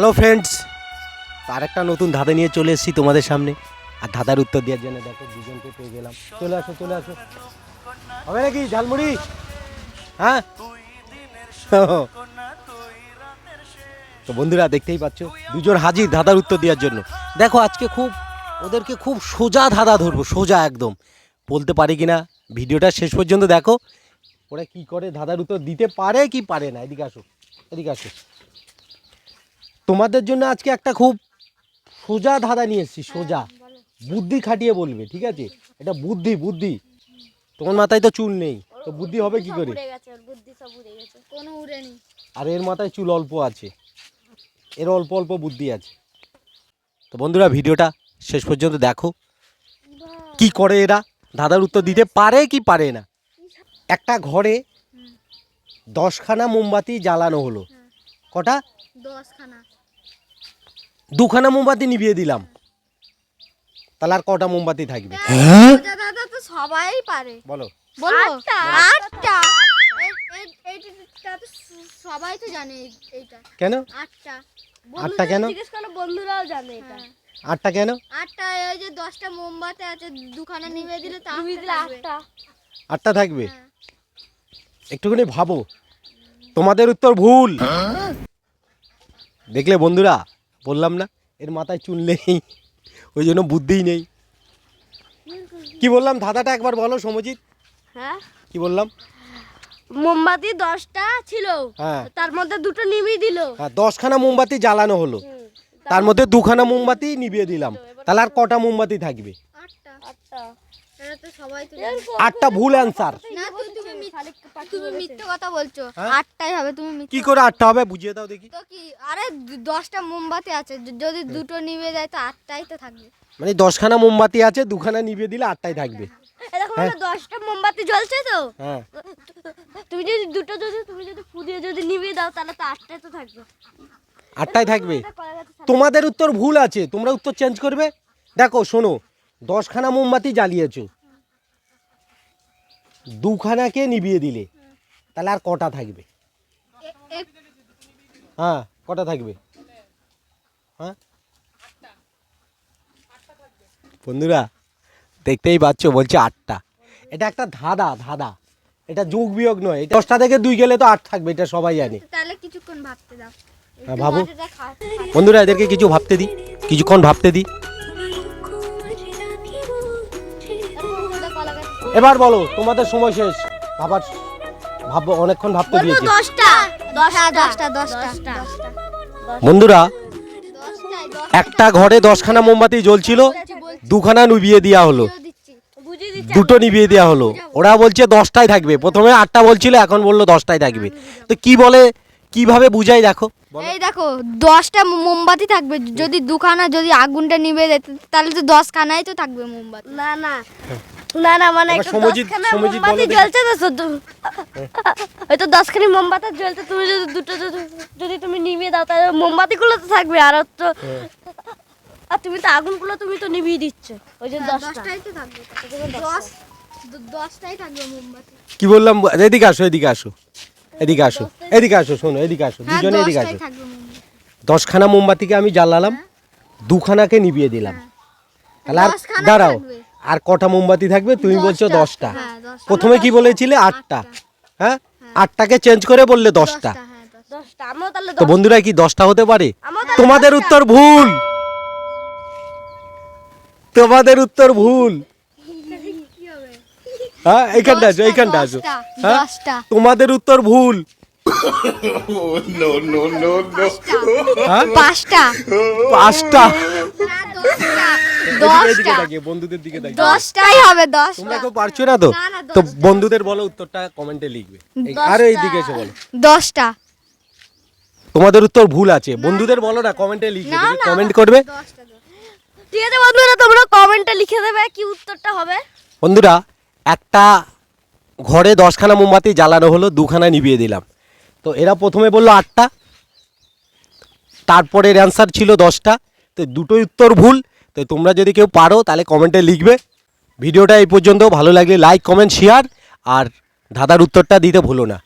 Hello friends তার একটা নতুন ধাঁধা নিয়ে চলে এসেছি তোমাদের সামনে। আর ধাঁধার উত্তর দেওয়ার জন্য দেখো দুজনকে পেয়ে গেলাম। চলে আসো চলে আসো। হবে নাকি ঝালমুড়ি? হ্যাঁ? তো বন্ধুরা, দেখতেই পাচ্ছ, দুজন হাজির ধাঁধার উত্তর দেওয়ার জন্য। দেখো, আজকে খুব, ওদেরকে খুব সোজা ধাঁধা ধরবো, সোজা একদম। বলতে পারি কি না ভিডিওটা শেষ পর্যন্ত দেখো। ওরা কি করে ধাঁধার উত্তর দিতে পারে কি পারে না? এদিকে আসো এদিকে আসো। তোমাদের জন্য আজকে একটা খুব সোজা ধাঁধা নিয়ে এসেছি সোজা। বুদ্ধি খাটিয়ে বলবে ঠিক আছে? এটা বুদ্ধি বুদ্ধি। তোমার মাথায় তো চুল নেই তো বুদ্ধি হবে কি করে? আর এর মাথায় চুল অল্প আছে এর অল্প অল্প বুদ্ধি আছে। তো বন্ধুরা ভিডিওটা শেষ পর্যন্ত দেখো। কি করে এরা? ধাঁধার উত্তর দিতে পারে কি পারে না? একটা ঘরে দশখানা মোমবাতি জ্বালানো হলো। কটা? দশখানা। দুখানা মোমবাতি নিভিয়ে দিলাম। তাহলে আর কটা মোমবাতি থাকবে? দাদা তো সবাই পারে। বলো। বলো। আটটা? সবাই তো জানে এইটা। কেন? আটটা। আটটা কেন? জিজ্ঞেস বন্ধুরাও জানে এটা। আটটা কেন? আটটা ওই যে দশটা মোমবাতি আছে দুখানা নিভে দিলে তো আটটা আটটা। থাকবে? হ্যাঁ। একটুখানি ভাবো। তোমাদের উত্তর ভুল। দেখলে বন্ধুরা বললাম না এর মাথায় চুল নেই ওই জন্য বুদ্ধিই নেই। কি বললাম ধাঁধাটা একবার বলো সমজিৎ। হ্যাঁ? কি বললাম? মোমবাতি দশটা ছিল হ্যাঁ। তার মধ্যে দুটো নিভিয়ে দিল। হ্যাঁ দশখানা মোমবাতি জ্বালানো হলো। তার মধ্যে দুখানা মোমবাতি নিভিয়ে দিলাম। তাহলে আর কটা মোমবাতি থাকবে? আটটা। আটটা। আটটা ভুল অ্যান্সার তুমি মিথ্যে- কথা বলছো। হ্যাঁ? আটটাই হবে তুমি কি করে আটটা হবে? বুঝিয়ে দাও দেখি। তো কি? আরে দশটা মোমবাতি আছে। যদি দুটো নিভে যায় তো আটটাই তো থাকবে। মানে দশখানা মোমবাতি আছে দুখানা দিলে আটটাই থাকবে। এরকম হ্যাঁ। দশটা মোমবাতি জ্বলছে তো? হ্যাঁ। তুমি যদি দুটো যদি তুমি যদি ফুদিয়ে যদি নিভিয়ে দাও তাহলে তো আটটাই তো থাকবে। তোমাদের উত্তর ভুল আছে। তোমরা উত্তর চেঞ্জ করবে। দেখো শোনো। দশখানা মোমবাতি জ্বালিয়েছো। দুখানাকে নিভিয়ে দিলে? তাহলে আর কটা থাকবে? হ্যাঁ কটা থাকবে? হ্যাঁ? বন্ধুরা দেখতেই পাচ্ছ বলছে আটটা। এটা একটা ধাঁধা ধাঁধা। এটা যোগ বিয়োগ নয়। এটা দশটা থেকে দুই গেলে তো আট থাকবে এটা সবাই জানে। তাহলে কিছুক্ষণ ভাবতে দাও। হ্যাঁ, ভাবো। বন্ধুরা এদেরকে কিছু ভাবতে দিই। কিছুক্ষণ ভাবতে দিই। এবার বলো তোমাদের সময় শেষ। ভাবার ভাবো অনেকক্ষণ ভাবতে দিয়েছি। দশটা। দশটা দশটা দশটা দশটা। বন্ধুরা একটা ঘরে দশখানা মোমবাতি জ্বলছিল দুখানা নিভিয়ে দেওয়া হলো। দিচ্ছি বুঝিয়ে দিচ্ছি। দুটো নিভিয়ে দেওয়া হলো। ওরা বলছে দশটাই থাকবে। প্রথমে আটটা বলছিল এখন বলল দশটাই থাকবে। তো কি বলে কীভাবে বুঝাই দেখো। এই দেখো দশটা মোমবাতি থাকবে। যদি দুখানা যদি আগুনটা যায় তাহলে তো দশখানাই তো থাকবে মোমবাতি। না না। না না মানে দেখি। জ্বলছে তো শুধু। ওই তো দশখানি মোমবাতি জ্বলছে তুমি যদি দুটো যদি তুমি নিভিয়ে দাও তাহলে মোমবাতিগুলো তো থাকবে আর তো আর তুমি তো আগুনগুলো তুমি তো নিভিয়ে দিচ্ছ। ওই যে দশটাই তো থাকবে। দশ দশটাই থাকবে মোমবাতি। কি বললাম? এদিকে আসো এদিকে আসো। এদিকে আসো। এদিকে আসো শোনো এদিকে আসো। হ্যাঁ দুজনে এদিকে আসো। দশখানা মোমবাতিকে আমি জ্বালালাম দুখানাকে নিভিয়ে দিলাম। তাহলে আর দাঁড়াও। আর কটা মোমবাতি থাকবে? তুমি বলছো দশটা। হ্যাঁ, প্রথমে কি বলেছিলে? আটটা। হ্যাঁ? আটটাকে চেঞ্জ করে বললে দশটা। হ্যাঁ দশটা। তো বন্ধুরা কি দশটা হতে পারে? তোমাদের উত্তর ভুল। তোমাদের উত্তর ভুল। হ্যাঁ এইখানটা আসো এইখানটা আসো। হ্যাঁ? তোমাদের উত্তর ভুল। হ্যাঁ? পাঁচটা। পাঁচটা। দশটা। বন্ধুদের দিকে তাকিয়ে। দশটাই হবে দশটা। তোমরা কেউ পারছ না তো? তো বন্ধুদের বলো উত্তরটা কমেন্টে লিখবে। এই- এইদিকে এসে বলো। দশটা। তোমাদের উত্তর ভুল আছে। বন্ধুদের বলো না কমেন্টে লিখবে কমেন্ট করবে? ঠিক আছে বন্ধুরা তোমরা কমেন্টে লিখে দেবে কি উত্তরটা হবে। বন্ধুরা একটা ঘরে দশখানা মোমবাতি জ্বালানো হলো দুখানা নিভিয়ে দিলাম। তো এরা প্রথমে বলল আটটা। তারপরের অ্যান্সার ছিল দশটা। তো দুটোই উত্তর ভুল। তো তোমরা যদি কেউ পারো, তাহলে কমেন্টে লিখবে। ভিডিওটা এই পর্যন্ত। ভালো লাগলে লাইক কমেন্ট শেয়ার আর ধাঁধার উত্তরটা দিতে ভুলো না।